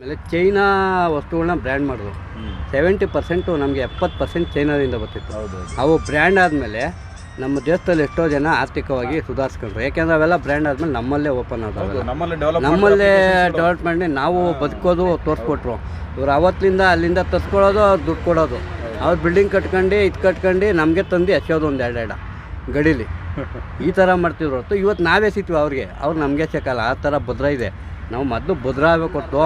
ಆಮೇಲೆ ಚೈನಾ ವಸ್ತುಗಳನ್ನ ಬ್ರ್ಯಾಂಡ್ ಮಾಡಿದ್ರು. ಸೆವೆಂಟಿ ಪರ್ಸೆಂಟು ನಮಗೆ ಎಪ್ಪತ್ತು ಪರ್ಸೆಂಟ್ ಚೈನಾದಿಂದ ಬರ್ತಿತ್ತು. ಹೌದು ಅವು ಬ್ರ್ಯಾಂಡ್ ಆದಮೇಲೆ ನಮ್ಮ ದೇಶದಲ್ಲಿ ಎಷ್ಟೋ ಜನ ಆರ್ಥಿಕವಾಗಿ ಸುಧಾರಿಸ್ಕೊಂಡ್ರು. ಯಾಕೆಂದ್ರೆ ಅವೆಲ್ಲ ಬ್ರ್ಯಾಂಡ್ ಆದಮೇಲೆ ನಮ್ಮಲ್ಲೇ ಓಪನ್ ಆದವೆಲ್ಲ ನಮ್ಮಲ್ಲಿ ಡೆವಲಪ್ ನಮ್ಮಲ್ಲೇ ಡೆವಲಪ್ಮೆಂಟ್ ನಾವು ಬದುಕೋದು ತೋರಿಸ್ಕೊಟ್ರು. ಇವ್ರು ಅವತ್ತಿಂದ ಅಲ್ಲಿಂದ ತರ್ಸ್ಕೊಳ್ಳೋದು ಅವ್ರು ದುಡ್ಡು ಕೊಡೋದು. ಅವ್ರ ಬಿಲ್ಡಿಂಗ್ ಕಟ್ಕೊಂಡು ಇದು ಕಟ್ಕೊಂಡು ನಮಗೆ ತಂದು ಹಚ್ಚೋದು ಒಂದು ಎರಡೆರಡ ಗಡೀಲಿ. ಈ ಥರ ಮಾಡ್ತಿದ್ರು ಹೊರತು ಇವತ್ತು ನಾವೇ ಸಿಗ್ತೀವಿ ಅವ್ರಿಗೆ. ಅವ್ರು ನಮಗೆ ಸಿಕ್ಕಲ್ಲ ಆ ಥರ ಭದ್ರ ಇದೆ. ನಾವು ಮೊದಲು ಹೊರ್ತು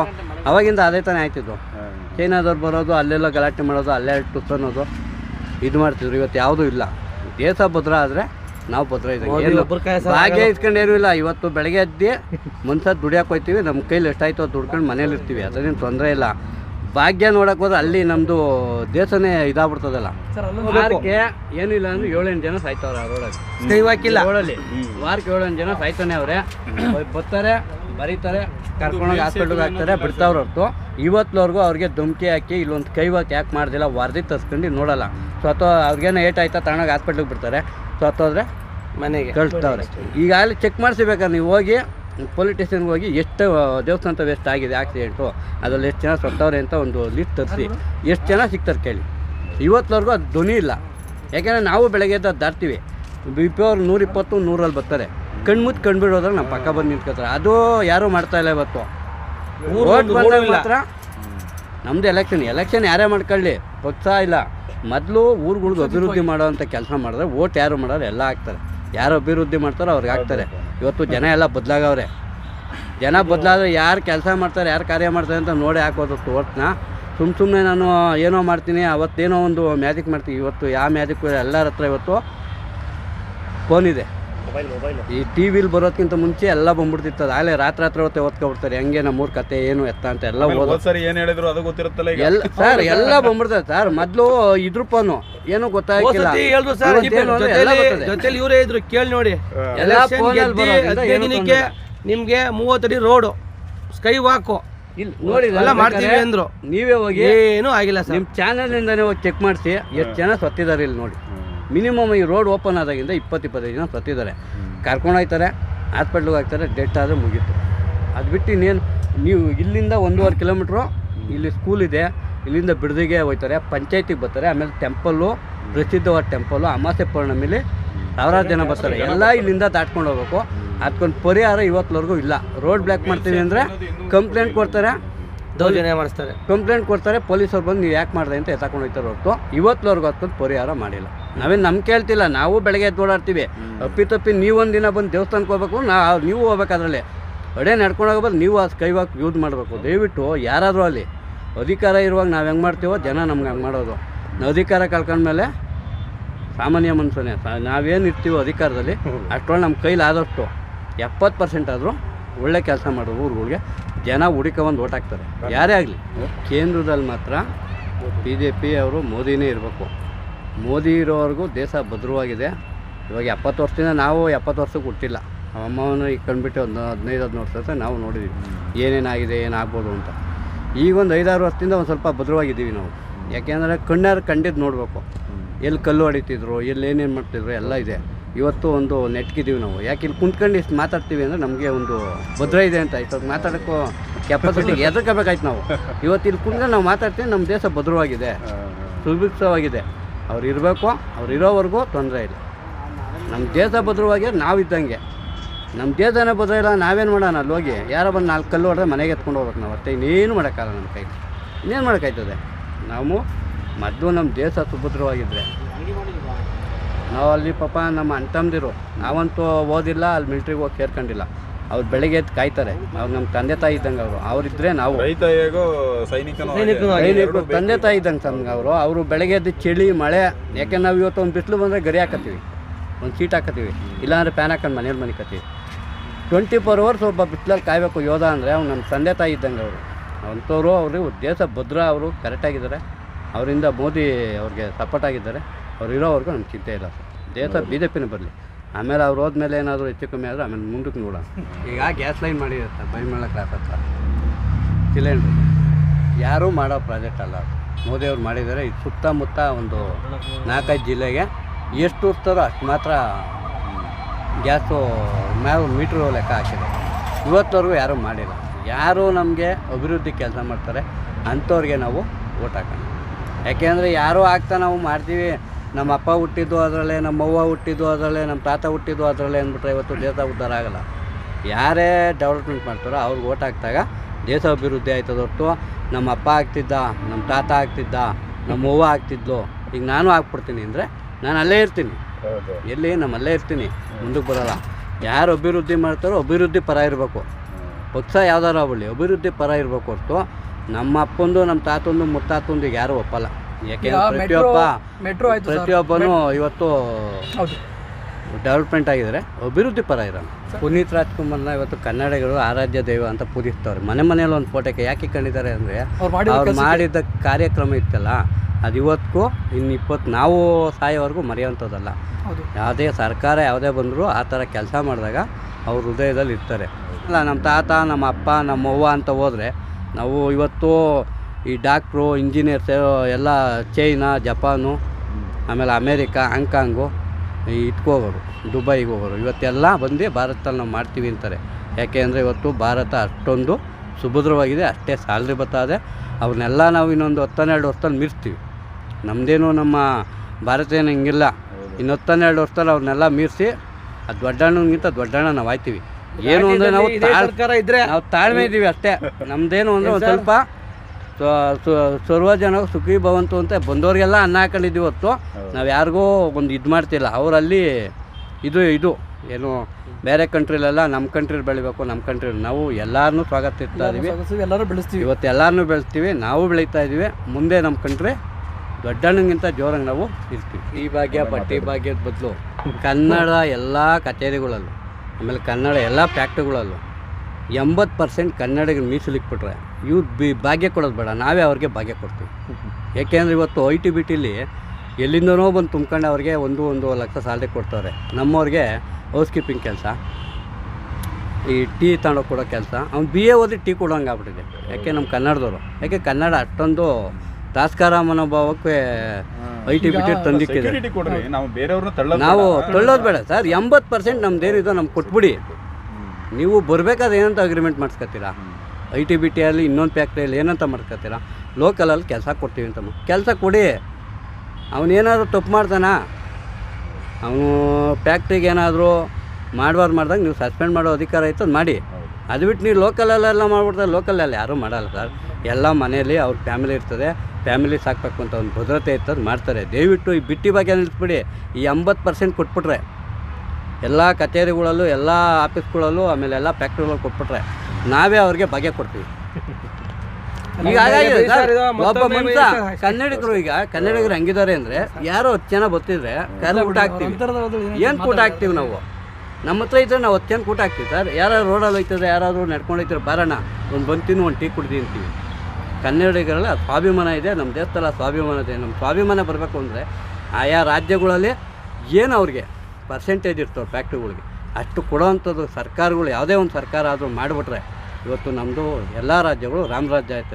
ಅವಾಗಿಂದ ಅದೇ ತಾನೇ ಆಯ್ತಿದ್ದು. ಚೈನಾದವ್ರು ಬರೋದು ಅಲ್ಲೆಲ್ಲ ಗಲಾಟೆ ಮಾಡೋದು ಅಲ್ಲೇ ಅನ್ನೋದು ಇದು ಮಾಡ್ತಿದ್ರು. ಇವತ್ತು ಯಾವುದೂ ಇಲ್ಲ. ದೇಶ ಭದ್ರ ಆದರೆ ನಾವು ಭದ್ರ ಇದ್ದೀವಿ. ಭಾಗ್ಯ ಇಸ್ಕೊಂಡು ಏನೂ ಇಲ್ಲ. ಇವತ್ತು ಬೆಳಗ್ಗೆ ಎದ್ದು ಮನ್ಸ ದುಡಿಯೋಕೆ ಹೋಗ್ತೀವಿ ನಮ್ಮ ಕೈಲಿ ಎಷ್ಟಾಯ್ತು ಅದು ದುಡ್ಕೊಂಡು ಮನೇಲಿ ಇರ್ತೀವಿ. ಅದನ್ನೇನು ತೊಂದರೆ ಇಲ್ಲ. ಭಾಗ್ಯ ನೋಡಕ್ಕೆ ಹೋದ್ರೆ ಅಲ್ಲಿ ನಮ್ಮದು ದೇಶನೇ ಇದಾಗ್ಬಿಡ್ತದಲ್ಲ. ವಾರಕ್ಕೆ ಏನಿಲ್ಲ ಅಂದ್ರೆ ಏಳೆಂಟು ಜನ ಸಾಯ್ತವ್ರೆ ಆ ರೋಡಲ್ಲಿ. ರೋಡಲ್ಲಿ. ವಾರಕ್ಕೆ ಏಳೆಂಟು ಜನ ಸಾಯ್ತಾನೆ ಅವರೇ. ಬರ್ತಾರೆ. ಬರೀತಾರೆ ಕರ್ಕೊಂಡೋಗಿ ಹಾಸ್ಪಿಟ್ಲಿಗೆ ಹಾಕ್ತಾರೆ ಬಿಡ್ತಾವ್ರ ಹೊರತು. ಇವತ್ತುವರೆಗೂ ಅವ್ರಿಗೆ ಧುಮ್ಕಿ ಹಾಕಿ ಇಲ್ಲೊಂದು ಕೈ ವಾಕ್ ಯಾಕೆ ಮಾಡ್ದಿಲ್ಲ ವರದಿ ತರ್ಸ್ಕೊಂಡು ನೋಡಲ್ಲ. ಸ್ವತ ಅವ್ರಿಗೇನೋ ಏಟ್ ಆಯ್ತಾ ತಗೊಂಡೋಗಿ ಹಾಸ್ಪಿಟ್ಲಿಗೆ ಬಿಡ್ತಾರೆ. ಸೊ ಅತ್ತೋದ್ರೆ ಮನೆಗೆ. ಕಳಿಸ್ತಾವ್ರೆ. ಈಗಾಗಲೇ ಚೆಕ್ ಮಾಡಿಸ್ಬೇಕಾದ್ರೆ ನೀವು ಹೋಗಿ ಪೊಲೀಸ್ ಸ್ಟೇಷನ್ಗೆ ಹೋಗಿ ಎಷ್ಟು ದೇವಸ್ಥಾನ ವೇಸ್ಟ್ ಆಗಿದೆ ಆಕ್ಸಿಡೆಂಟು ಅದರಲ್ಲಿ ಎಷ್ಟು ಜನ ಸತ್ತವ್ರೆ ಅಂತ ಒಂದು ಲಿಸ್ಟ್ ತರಿಸಿ. ಎಷ್ಟು ಜನ ಸಿಗ್ತಾರೆ ಕೇಳಿ. ಇವತ್ತಿನವರೆಗೂ ಅದು ಧ್ವನಿ ಇಲ್ಲ. ಯಾಕೆಂದರೆ ನಾವು ಬೆಳಗ್ಗೆ ಎದ್ದು ದಾಟ್ತೀವಿ. ಬಿ ಪಿ ಅವ್ರು ನೂರಿಪ್ಪತ್ತು ನೂರಲ್ಲಿ ಬರ್ತಾರೆ. ಕಣ್ಮುಚ್ಚು ಕಣ್ಬಿಡೋದ್ರೆ ನಮ್ಮ ಪಕ್ಕ ಬಂದು ನಿಂತ್ಕೋತಾರೆ. ಅದು ಯಾರು ಮಾಡ್ತಾ ಇಲ್ಲ ಇವತ್ತು. ಓಟ್ ಬಂದಾಗ ಮಾತ್ರ ನಮ್ಮದು ಎಲೆಕ್ಷನ್ ಎಲೆಕ್ಷನ್ ಯಾರೇ ಮಾಡ್ಕೊಳ್ಳಿ ಪಕ್ಷ ಇಲ್ಲ. ಮೊದಲು ಊರುಗಳ್ಗೆ ಅಭಿವೃದ್ಧಿ ಮಾಡೋವಂಥ ಕೆಲಸ ಮಾಡಿದ್ರೆ ಓಟ್ ಯಾರು ಮಾಡೋರು ಎಲ್ಲ ಹಾಕ್ತಾರೆ. ಯಾರು ಅಭಿವೃದ್ಧಿ ಮಾಡ್ತಾರೋ ಅವ್ರಿಗೆ ಆಗ್ತಾರೆ ಇವತ್ತು ಜನ ಎಲ್ಲ ಬದಲಾಗವ್ರೆ. ಜನ ಬದಲಾದ್ರೆ ಯಾರು ಕೆಲಸ ಮಾಡ್ತಾರೆ ಯಾರು ಕಾರ್ಯ ಮಾಡ್ತಾರೆ ಅಂತ ನೋಡಿ ಹಾಕೋದು ಓಟ್ನ ಸುಮ್ಮ ಸುಮ್ಮನೆ ನಾನು ಏನೋ ಮಾಡ್ತೀನಿ ಅವತ್ತೇನೋ ಒಂದು ಮ್ಯಾಜಿಕ್ ಮಾಡ್ತೀನಿ. ಇವತ್ತು ಯಾವ ಮ್ಯಾಜಿಕ್ ಎಲ್ಲರ ಹತ್ರ ಇವತ್ತು ಫೋನ್ ಇದೆ. ಈ ಟಿ ವಿಲಿ ಬರೋದಕ್ಕಿಂತ ಮುಂಚೆ ಎಲ್ಲ ಬಂದ್ಬಿಡ್ತಿತ್ತು. ಆಗಲೇ ರಾತ್ರಿ ರಾತ್ರಿ ಹೊತ್ತೆ ಓದ್ಕೊಬಿಡ್ತಾರೆ. ಹೆಂಗೆ ನಮ್ಮೂರ ಕತೆ ಏನು ಎತ್ತ ಅಂತ ಎಲ್ಲ ಓದೋ ಸರಿ ಏನ್ ಹೇಳಿದ್ರು ಅದು ಗೊತ್ತಿರುತ್ತಲ್ಲ ಈಗ. ಎಲ್ಲ ಸರ್ ಎಲ್ಲ ಬಂದ್ಬಿಡ್ತದೆ. ಸರ್ ಮೊದಲು ಇದ್ರ ಪನು ಏನೂ ಗೊತ್ತಾಗಿಲ್ಲ ಜೊತೆಲಿ ಇವರೇ ಇದ್ರು. ಕೇಳಿ ನೋಡಿ. ಎಲ್ಲ ಅಲ್ಲಿ ನಿಮ್ಗೆ ಮೂವತ್ತಡಿ ರೋಡು ಸ್ಕೈ ವಾಕು ಇಲ್ಲ ನೋಡಿ ಎಲ್ಲ ಮಾಡ್ತೀವಿ ಅಂದ್ರು. ನೀವೇ ಹೋಗಿ ಏನೂ ಆಗಿಲ್ಲ ಸರ್. ನಿಮ್ಮ ಚಾನಲಿಂದನೇ ಹೋಗಿ ಚೆಕ್ ಮಾಡಿಸಿ. ಎಷ್ಟು ಜನ ಸತ್ತಿದ್ದಾರೆ ಇಲ್ಲಿ ನೋಡಿ. ಮಿನಿಮಮ್ ಈ ರೋಡ್ ಓಪನ್ ಆದಾಗಿಂದ ಇಪ್ಪತ್ತು ಇಪ್ಪತ್ತೈದು ಜನ ಸತ್ತಿದ್ದಾರೆ. ಕರ್ಕೊಂಡು ಹೋಗ್ತಾರೆ ಹಾಸ್ಪಿಟ್ಲಿಗೆ ಹಾಕ್ತಾರೆ ಡೆಟ್ ಆದರೆ ಮುಗೀತು. ಅದು ಬಿಟ್ಟು ಇನ್ನೇನು ನೀವು ಇಲ್ಲಿಂದ ಒಂದೂವರೆ ಕಿಲೋಮೀಟ್ರು ಇಲ್ಲಿ ಸ್ಕೂಲ್ ಇದೆ ಇಲ್ಲಿಂದ ಬಿಡದಿಗೆ ಹೋಗ್ತಾರೆ ಪಂಚಾಯತಿಗೆ ಬರ್ತಾರೆ ಆಮೇಲೆ ಟೆಂಪಲ್ಲು ಪ್ರಸಿದ್ಧವಾದ ಟೆಂಪಲ್ಲು ಅಮಾಸೆ ಪೌರ್ಣಮಿಲಿ ಸಾವಿರಾರು ಜನ ಬರ್ತಾರೆ. ಎಲ್ಲ ಇಲ್ಲಿಂದ ದಾಟ್ಕೊಂಡು ಹೋಗ್ಬೇಕು. ಅದಕ್ಕೊಂದು ಪರಿಹಾರ ಇವತ್ತುವರೆಗೂ ಇಲ್ಲ. ರೋಡ್ ಬ್ಲಾಕ್ ಮಾಡ್ತೀವಿ ಅಂದರೆ ಕಂಪ್ಲೇಂಟ್ ಕೊಡ್ತಾರೆ. ದೌರ್ಜನ್ಯ ಮಾಡಿಸ್ತಾರೆ. ಕಂಪ್ಲೇಂಟ್ ಕೊಡ್ತಾರೆ ಪೊಲೀಸವ್ರು ಬಂದು ನೀವು ಯಾಕೆ ಮಾಡಿದೆ ಅಂತ ಎತ್ತಾಕೊಂಡು ಹೋಗ್ತಾರೆ ಹೊರತು. ಇವತ್ತುವರೆಗೂ ಅದಕ್ಕೊಂದು ಪರಿಹಾರ ಮಾಡಿಲ್ಲ. ನಾವೇನು ನಮ್ಮ ಕೇಳ್ತಿಲ್ಲ ನಾವು ಬೆಳಗ್ಗೆ ಎದ್ದು ಓಡಾಡ್ತೀವಿ. ಅಪ್ಪಿ ತಪ್ಪಿ ನೀವೊಂದು ದಿನ ಬಂದು ದೇವಸ್ಥಾನಕ್ಕೆ ಹೋಗ್ಬೇಕು ನಾ ನೀವು ಹೋಗ್ಬೇಕು ಅದರಲ್ಲಿ. ಅಡೆ ನಡ್ಕೊಂಡು ಹೋಗ್ಬೋದು ನೀವು ಆ ಕೈವಾಕ್ ವಾಕ್ ಯೂಸ್ ಮಾಡಬೇಕು. ದಯವಿಟ್ಟು ಯಾರಾದರೂ ಅಲ್ಲಿ ಅಧಿಕಾರ ಇರುವಾಗ ನಾವು ಹೆಂಗೆ ಮಾಡ್ತೀವೋ ಜನ ನಮ್ಗೆ ಹಂಗೆ ಮಾಡೋದು. ನಾವು ಅಧಿಕಾರ ಕಳ್ಕೊಂಡ್ಮೇಲೆ ಸಾಮಾನ್ಯ ಮನುಷ್ಯನೇ ನಾವೇನು ಇರ್ತೀವೋ ಅಧಿಕಾರದಲ್ಲಿ ಅಷ್ಟೊಳಗೆ ನಮ್ಮ ಕೈಲಿ ಆದಷ್ಟು ಎಪ್ಪತ್ತು ಪರ್ಸೆಂಟ್ ಆದರೂ ಒಳ್ಳೆ ಕೆಲಸ ಮಾಡೋದು ಊರುಗಳಿಗೆ ಜನ ಹುಡುಕೊಂಬಂದು ಓಟ್ ಹಾಕ್ತಾರೆ. ಯಾರೇ ಆಗಲಿ. ಕೇಂದ್ರದಲ್ಲಿ ಮಾತ್ರ ಬಿ ಜೆ ಪಿ ಅವರು ಮೋದಿನೇ ಇರಬೇಕು. ಮೋದಿ ಇರೋವರೆಗೂ ದೇಶ ಭದ್ರವಾಗಿದೆ. ಇವಾಗ ಎಪ್ಪತ್ತು ವರ್ಷದಿಂದ ನಾವು ಎಪ್ಪತ್ತು ವರ್ಷಕ್ಕೆ ಹುಟ್ಟಿಲ್ಲ. ಅಮ್ಮವನ್ನು ಈಗ ಕಂಡುಬಿಟ್ಟು ಒಂದು ಹದಿನೈದು ಹದಿನೈದು ವರ್ಷ ನಾವು ನೋಡಿದ್ದೀವಿ ಏನೇನಾಗಿದೆ ಏನಾಗ್ಬೋದು ಅಂತ. ಈಗ ಒಂದು ಐದಾರು ವರ್ಷದಿಂದ ಒಂದು ಸ್ವಲ್ಪ ಭದ್ರವಾಗಿದ್ದೀವಿ ನಾವು. ಯಾಕೆಂದರೆ ಕಣ್ಣಾರು ಕಂಡಿದ್ದು ನೋಡಬೇಕು. ಎಲ್ಲಿ ಕಲ್ಲು ಹೊಡಿತಿದ್ರು ಎಲ್ಲಿ ಏನೇನು ಮಾಡ್ತಿದ್ರು ಎಲ್ಲ ಇದೆ. ಇವತ್ತು ಒಂದು ನೆಟ್ಗಿದ್ದೀವಿ ನಾವು. ಯಾಕೆ ಇಲ್ಲಿ ಕುಂತ್ಕೊಂಡು ಇಷ್ಟು ಮಾತಾಡ್ತೀವಿ ಅಂದರೆ ನಮಗೆ ಒಂದು ಭದ್ರ ಇದೆ ಅಂತ. ಇಷ್ಟೊತ್ತು ಮಾತಾಡೋಕ್ಕೂ ಕೆಪಾಸಿಟಿ ಎದರ್ಕೋಬೇಕಾಯ್ತು ನಾವು. ಇವತ್ತು ಇಲ್ಲಿ ಕುಂತ್ಕೊಂಡು ನಾವು ಮಾತಾಡ್ತೀವಿ ನಮ್ಮ ದೇಶ ಭದ್ರವಾಗಿದೆ. ಸುಭಿಕ್ಷವಾಗಿದೆ. ಅವ್ರು ಇರಬೇಕು, ಅವ್ರು ಇರೋವರೆಗೂ ತೊಂದರೆ ಇಲ್ಲ. ನಮ್ಮ ದೇಶ ಭದ್ರವಾಗಿ ನಾವಿದ್ದಂಗೆ ನಮ್ಮ ದೇಶನೇ ಭದ್ರ ಇಲ್ಲ, ನಾವೇನು ಮಾಡೋಣ? ಅಲ್ಲಿ ಹೋಗಿ ಯಾರೋ ಬಂದು ನಾಲ್ಕು ಕಲ್ಲು ಹೊಡೆದ್ರೆ ಮನೆಗೆ ಎತ್ಕೊಂಡು ಹೋಗ್ಬೇಕು ನಾವು. ಅಷ್ಟೇ ಇನ್ನೇನು ಮಾಡೋಕ್ಕಲ್ಲ ನಮ್ಮ ಕೈ ಇನ್ನೇನು ಮಾಡೋಕ್ಕಾಯ್ತದೆ? ನಾವು ಮೊದಲು ನಮ್ಮ ದೇಶ ಸುಭದ್ರವಾಗಿದ್ದರೆ ನಾವು ಅಲ್ಲಿ ಪಾಪ ನಮ್ಮ ಅಣ್ತಂದಿರು ನಾವಂತೂ ಓದಿಲ್ಲ, ಅಲ್ಲಿ ಮಿಲ್ಟ್ರಿಗೆ ಹೋಗಿ ಸೇರ್ಕೊಂಡಿಲ್ಲ. ಅವ್ರು ಬೆಳಗ್ಗೆ ಎದ್ದು ಕಾಯ್ತಾರೆ. ಅವ್ರು ನಮ್ಮ ತಂದೆ ತಾಯಿ ಇದ್ದಂಗೆ ಅವರು. ಅವರಿದ್ರೆ ನಾವು. ರೈತ ಹೇಗೋ ಸೈನಿಕನು. ಸೈನಿಕರು ತಂದೆ ತಾಯಿ ಇದ್ದಂಗೆ ತಮ್ಗೆ ಅವರು. ಅವರು ಬೆಳಗ್ಗೆ ಎದ್ದು ಚಳಿ ಮಳೆ ಯಾಕೆ ನಾವು ಇವತ್ತು ಒಂದು ಬಿಸಿಲು ಬಂದರೆ ಗರಿ ಹಾಕತ್ತೀವಿ. ಒಂದು ಸೀಟ್ ಹಾಕತ್ತೀವಿ. ಇಲ್ಲಾಂದ್ರೆ ಪ್ಯಾನ್ ಹಾಕೊಂಡು ಮನೇಲಿ ಮನಿಕತ್ತೀವಿ ಟ್ವೆಂಟಿ ಫೋರ್ ಅವರ್ಸ್ ಒಬ್ಬ ಬಿಸಿಲಲ್ಲಿ ಕಾಯಬೇಕು ಯೋಧ ಅಂದರೆ ಅವ್ನು ನಮ್ಮ ತಂದೆ ತಾಯಿ ಇದ್ದಂಗೆ ಅವರು. ಅಂಥವ್ರು ಅವ್ರಿಗೆ ದೇಶ ಭದ್ರ ಅವರು ಕರೆಕ್ಟಾಗಿದ್ದಾರೆ ಅವರಿಂದ ಮೋದಿ ಅವ್ರಿಗೆ ಸಪೋರ್ಟ್ ಆಗಿದ್ದಾರೆ. ಅವ್ರು ಇರೋವರೆಗೂ ನಮ್ಗೆ ಚಿಂತೆ ಇಲ್ಲ ಸರ್. ದೇಶ ಬಿ ಜೆ ಪಿನೇ ಬರಲಿ. ಆಮೇಲೆ ಅವ್ರು ಹೋದ್ಮೇಲೆ ಏನಾದರೂ ಹೆಚ್ಚು ಕಮ್ಮಿ ಆದರೆ ಆಮೇಲೆ ಮುಂದಕ್ಕೆ ನೋಡೋಣ. ಈಗ ಗ್ಯಾಸ್ ಲೈನ್ ಮಾಡಿರುತ್ತೆ? ಸರ್ ಬೈಮಳ ಕ್ರಾಸ್ ಹತ್ರ. ಸಿಲಿಂಡ್ರು ಯಾರೂ ಮಾಡೋ ಪ್ರಾಜೆಕ್ಟ್ ಅಲ್ಲ ಅದು. ಮೋದಿ ಅವ್ರು ಮಾಡಿದ್ದಾರೆ. ಇದು ಸುತ್ತಮುತ್ತ ಒಂದು ನಾಲ್ಕೈದು ಜಿಲ್ಲೆಗೆ ಎಷ್ಟು ಉರ್ತಾರೋ ಅಷ್ಟು ಮಾತ್ರ ಗ್ಯಾಸು ಮ್ಯಾವ್ ಮೀಟ್ರು ಲೆಕ್ಕ ಹಾಕಿದೆ. ಇವತ್ತವರೆಗೂ ಯಾರೂ ಮಾಡಿಲ್ಲ. ಯಾರು ನಮಗೆ ಅಭಿವೃದ್ಧಿ ಕೆಲಸ ಮಾಡ್ತಾರೆ. ಅಂಥವ್ರಿಗೆ ನಾವು ಓಟ್ ಹಾಕೋಣ. ಯಾಕೆಂದರೆ ಯಾರೂ ಆಗ್ತಾ ನಾವು ಮಾಡ್ತೀವಿ. ನಮ್ಮ ಅಪ್ಪ ಹುಟ್ಟಿದ್ದು ಅದರಲ್ಲೇ ನಮ್ಮ ಅವ್ವ ಹುಟ್ಟಿದ್ದು ಅದರಲ್ಲೇ ನಮ್ಮ ತಾತ ಹುಟ್ಟಿದ್ದು ಅದರಲ್ಲೇ ಅಂದ್ಬಿಟ್ರೆ ಇವತ್ತು ದೇಶ ಉದ್ಧಾರ ಆಗಲ್ಲ. ಯಾರೇ ಡೆವಲಪ್ಮೆಂಟ್ ಮಾಡ್ತಾರೋ ಅವ್ರಿಗೆ ಓಟ್ ಹಾಕಿದಾಗ ದೇಶ ಅಭಿವೃದ್ಧಿ ಆಯ್ತದ ಹೊರತು ನಮ್ಮ ಅಪ್ಪ ಆಗ್ತಿದ್ದ ನಮ್ಮ ತಾತ ಆಗ್ತಿದ್ದ ನಮ್ಮ ಅವ್ವ ಆಗ್ತಿದ್ಲು ಈಗ ನಾನು ಹಾಕ್ಬಿಡ್ತೀನಿ ಅಂದರೆ ನಾನು ಅಲ್ಲೇ ಇರ್ತೀನಿ. ಎಲ್ಲಿ? ನಮ್ಮ ಅಲ್ಲೇ ಇರ್ತೀನಿ ಮುಂದಕ್ಕೆ ಬರೋಲ್ಲ. ಯಾರು ಅಭಿವೃದ್ಧಿ ಮಾಡ್ತಾರೋ ಅಭಿವೃದ್ಧಿ ಪರ ಇರಬೇಕು. ಪಕ್ಷ ಯಾವ್ದಾರು ಆಗಲಿ ಅಭಿವೃದ್ಧಿ ಪರ ಇರಬೇಕು ಹೊರತು ನಮ್ಮ ಅಪ್ಪಂದು ನಮ್ಮ ತಾತಂದು ಮುತ್ತಾತಂದು ಈಗ ಯಾರೂ ಒಪ್ಪಲ್ಲ. ಪ್ರತಿಯೊಬ್ಬ ಮೆಟ್ರೋ ಆಯ್ತು ಪ್ರತಿಯೊಬ್ಬನು ಇವತ್ತು ಡೆವಲಪ್ಮೆಂಟ್ ಆಗಿದ್ದಾರೆ. ಅಭಿವೃದ್ಧಿ ಪರ ಇರೋಣ. ಪುನೀತ್ ರಾಜ್ಕುಮಾರ್ನ ಇವತ್ತು ಕನ್ನಡಿಗರು ಆರಾಧ್ಯ ದೈವ ಅಂತ ಪೂಜಿಸ್ತವ್ರೆ ಮನೆ ಮನೆಯಲ್ಲಿ ಒಂದು ಫೋಟೋಕ್ಕೆ ಯಾಕೆ ಕಂಡಿದ್ದಾರೆ ಅಂದರೆ ಅವ್ರು ಮಾಡಿದ ಕಾರ್ಯಕ್ರಮ ಇತ್ತಲ್ಲ ಅದು ಇವತ್ತಿಗೂ ಇನ್ನು ಇಪ್ಪತ್ತು ನಾವು ಸಾಯೋವರೆಗೂ ಮರೆಯುವಂಥದ್ದಲ್ಲ. ಯಾವುದೇ ಸರ್ಕಾರ ಯಾವುದೇ ಬಂದರೂ ಆ ಥರ ಕೆಲಸ ಮಾಡಿದಾಗ ಅವ್ರ ಹೃದಯದಲ್ಲಿ ಇರ್ತಾರೆ. ಅಲ್ಲ ನಮ್ಮ ತಾತ ನಮ್ಮ ಅಪ್ಪ ನಮ್ಮ ಅವ್ವ ಅಂತ ಹೋದರೆ ನಾವು ಇವತ್ತು ಈ ಡಾಕ್ಟ್ರು ಇಂಜಿನಿಯರ್ಸ್ ಎಲ್ಲ ಚೈನಾ ಜಪಾನು ಆಮೇಲೆ ಅಮೇರಿಕಾ ಹಾಂಗ್ಕಾಂಗು ಇಟ್ಕೋಗೋರು ದುಬೈಗೆ ಹೋಗೋರು. ಇವತ್ತೆಲ್ಲ ಬಂದು ಭಾರತದಲ್ಲಿ ನಾವು ಮಾಡ್ತೀವಿ ಅಂತಾರೆ. ಯಾಕೆ ಅಂದರೆ ಇವತ್ತು ಭಾರತ ಅಷ್ಟೊಂದು ಸುಭದ್ರವಾಗಿದೆ ಅಷ್ಟೇ ಸ್ಯಾಲ್ರಿ ಬರ್ತಾದೆ ಅವನ್ನೆಲ್ಲ ನಾವು ಇನ್ನೊಂದು ಹತ್ತನ್ನೆರಡು ವರ್ಷದಲ್ಲಿ ಮೀರಿಸ್ತೀವಿ. ನಮ್ಮದೇನು ನಮ್ಮ ಭಾರತ ಏನು ಹಿಂಗಿಲ್ಲ. ಇನ್ನು ಹತ್ತನ್ನೆರಡು ವರ್ಷದಲ್ಲಿ ಅವ್ರನ್ನೆಲ್ಲ ಮೀರಿಸಿ ಅದು ದೊಡ್ಡಣ್ಣನಿಗಿಂತ ದೊಡ್ಡಣ್ಣ ನಾವು ಆಯ್ತೀವಿ. ಏನು ಅಂದರೆ ನಾವು ತಾಳ್ಮೆ ಇದ್ದರೆ ನಾವು ತಾಳ್ಮೆ ಇದ್ದೀವಿ ಅಷ್ಟೇ. ನಮ್ಮದೇನು ಅಂದರೆ ಒಂದು ಸ್ವಲ್ಪ ಸ್ವ- ಸ್ವ- ಸರ್ವ ಜನ ಸುಖಿ ಭವಂತು ಅಂತ ಬಂದವರಿಗೆಲ್ಲ ಅನ್ನ ಹಾಕೊಂಡಿದ್ದೀವಿ ಹೊತ್ತು. ನಾವು ಯಾರಿಗೂ ಒಂದು ಇದು ಮಾಡ್ತಿಲ್ಲ. ಅವರಲ್ಲಿ ಇದು ಇದು ಏನು ಬೇರೆ ಕಂಟ್ರಿಲೆಲ್ಲ ನಮ್ಮ ಕಂಟ್ರಿ ಬೆಳಿಬೇಕು ನಮ್ಮ ಕಂಟ್ರಿ ನಾವು ಎಲ್ಲರನ್ನೂ ಸ್ವಾಗತ ಇರ್ತಾ ಇದೀವಿ. ಎಲ್ಲರೂ ಬೆಳೆಸ್ತೀವಿ. ಇವತ್ತು ಎಲ್ಲರನ್ನೂ ಬೆಳೆಸ್ತೀವಿ ನಾವು ಬೆಳೀತಾ ಇದ್ದೀವಿ ಮುಂದೆ ನಮ್ಮ ಕಂಟ್ರಿ ದೊಡ್ಡಣ್ಣಗಿಂತ ಜೋರಾಗಿ ನಾವು ಇರ್ತೀವಿ. ಈ ಭಾಗ್ಯ ಬಟ್ಟೆ ಭಾಗ್ಯದ ಬದಲು. ಕನ್ನಡ ಎಲ್ಲ ಕಚೇರಿಗಳಲ್ಲೂ ಆಮೇಲೆ ಕನ್ನಡ ಎಲ್ಲ ಫ್ಯಾಕ್ಟ್ರಿಗಳಲ್ಲೂ ಎಂಬತ್ತು ಪರ್ಸೆಂಟ್ ಮೀಸಲಿಕ್ಕೆ ಮೀಸಲಿಕ್ಬಿಟ್ರೆ ಇವ್ರು ಬಿ ಭಾಗ್ಯ ಕೊಡೋದು ಬೇಡ ನಾವೇ ಅವ್ರಿಗೆ ಭಾಗ್ಯ ಕೊಡ್ತೀವಿ. ಏಕೆಂದರೆ ಇವತ್ತು ಐ ಟಿ ಬಿ ಟಿಲಿ ಎಲ್ಲಿಂದನೋ ಬಂದು ತುಂಬ್ಕೊಂಡು ಅವ್ರಿಗೆ ಒಂದು ಒಂದು ಲಕ್ಷ ಸ್ಯಾಲ್ರಿ ಕೊಡ್ತಾರೆ. ನಮ್ಮವ್ರಿಗೆ ಹೌಸ್ ಕೀಪಿಂಗ್ ಕೆಲಸ ಈ ಟೀ ತಗೊಂಡೋಗಿ ಕೊಡೋ ಕೆಲಸ. ಅವ್ನು ಬಿ ಎ ಓದಿ ಟೀ ಕೊಡೋಂಗೆ ಆಗ್ಬಿಟ್ಟಿದೆ. ಯಾಕೆ ನಮ್ಮ ಕನ್ನಡದವರು? ಯಾಕೆ ಕನ್ನಡ ಅಷ್ಟೊಂದು ತಾಸ್ಕಾರ ಮನೋಭಾವಕ್ಕೆ ಐ ಟಿ ಬಿ ಟಿ ತಂದಿಕ್ಕಿದೆ. ನಾವು. ತೊಳ್ಳೋದು ಬೇಡ. ಸರ್ ಎಂಬತ್ತು ಪರ್ಸೆಂಟ್ ನಮ್ದೇನಿದೆ ನಮ್ಗೆ ಕೊಟ್ಬಿಡಿ. ನೀವು ಬರಬೇಕಾದ್ರೆ ಏನಂತ ಅಗ್ರಿಮೆಂಟ್ ಮಾಡಿಸ್ಕೊತೀರಾ? ಐ ಟಿ ಬಿ ಟಿಯಲ್ಲಿ ಇನ್ನೊಂದು ಫ್ಯಾಕ್ಟ್ರಿಯಲ್ಲಿ ಏನಂತ ಮಾಡ್ಕೊತೀರಾ ಲೋಕಲಲ್ಲಿ ಕೆಲಸ ಕೊಡ್ತೀವಿ ಅಂತ ಕೆಲಸ ಕೊಡಿ. ಅವನೇನಾದರೂ ತಪ್ಪು ಮಾಡ್ತಾನ ಅವನು ಫ್ಯಾಕ್ಟ್ರಿಗೆ ಏನಾದರೂ ಮಾಡಬಾರ್ದು ಮಾಡ್ದಾಗ ನೀವು ಸಸ್ಪೆಂಡ್ ಮಾಡೋ ಅಧಿಕಾರ ಇತ್ತು ಅದು ಮಾಡಿ. ಅದು ಬಿಟ್ಟು ನೀವು ಲೋಕಲಲ್ಲೆಲ್ಲ ಮಾಡ್ಬಿಡ್ತಾರೆ? ಲೋಕಲಲ್ಲಿ ಯಾರೂ ಮಾಡಲ್ಲ ಸರ್. ಎಲ್ಲ ಮನೆಯಲ್ಲಿ ಅವ್ರ ಫ್ಯಾಮಿಲಿ ಇರ್ತದೆ. ಫ್ಯಾಮಿಲಿ ಸಾಕಬೇಕು ಅಂತ ಒಂದು ಭದ್ರತೆ ಇರ್ತದೆ ಮಾಡ್ತಾರೆ. ದಯವಿಟ್ಟು ಈ ಬಿಟ್ಟಿ ಬಗ್ಗೆ ನಿಲ್ಲಿಸ್ಬಿಡಿ ಈ ಎಂಬತ್ತು ಪರ್ಸೆಂಟ್ ಕೊಟ್ಬಿಟ್ರೆ. ಎಲ್ಲ ಕಚೇರಿಗಳಲ್ಲೂ ಎಲ್ಲ ಆಫೀಸ್ಗಳಲ್ಲೂ ಆಮೇಲೆ ಎಲ್ಲ ಫ್ಯಾಕ್ಟ್ರಿಗಳು ಕೊಟ್ಬಿಟ್ರೆ ನಾವೇ ಅವ್ರಿಗೆ ಬಗೆ ಕೊಡ್ತೀವಿ. ಈಗ ಸರ್, ಒಬ್ಬ ಮನುಷ್ಯ ಕನ್ನಡಿಗರು ಈಗ ಕನ್ನಡಿಗರು ಹಂಗಿದ್ದಾರೆ ಅಂದರೆ ಯಾರೋ ಹತ್ತು ಜನ ಬರ್ತಿದ್ರೆ ಕರು ಊಟ ಹಾಕ್ತೀವಿ. ಏನು ಊಟ ಹಾಕ್ತೀವಿ ನಾವು? ನಮ್ಮ ಹತ್ರ ಇದ್ರೆ ನಾವು ಹತ್ತು ಜನ ಕೂಟ ಹಾಕ್ತೀವಿ ಸರ್. ಯಾರು ರೋಡಲ್ಲಿ ಹೋಯ್ತಿದ್ರೆ ಯಾರಾದರೂ ನಡ್ಕೊಂಡು ಹೋಯ್ತಾರೆ ಬರೋಣ ಒಂದು ಬಂತೀನಿ ಒಂದು ಟೀ ಕುಡ್ದು ಅಂತೀವಿ. ಕನ್ನಡಿಗರೆಲ್ಲ ಸ್ವಾಭಿಮಾನ ಇದೆ ನಮ್ಮ ದೇಶದಲ್ಲ ಸ್ವಾಭಿಮಾನ ಇದೆ. ನಮ್ಮ ಸ್ವಾಭಿಮಾನ ಬರಬೇಕು ಅಂದರೆ ಆಯಾ ರಾಜ್ಯಗಳಲ್ಲಿ ಏನು ಅವ್ರಿಗೆ ಪರ್ಸೆಂಟೇಜ್ ಇರ್ತವೆ ಫ್ಯಾಕ್ಟ್ರಿಗಳಿಗೆ ಅಷ್ಟು ಕೊಡೋವಂಥದ್ದು ಸರ್ಕಾರಗಳು ಯಾವುದೇ ಒಂದು ಸರ್ಕಾರ ಆದರೂ ಮಾಡಿಬಿಟ್ರೆ ಇವತ್ತು ನಮ್ಮದು ಎಲ್ಲ ರಾಜ್ಯಗಳು ರಾಮರಾಜ್ಯ ಆಯ್ತವೆ.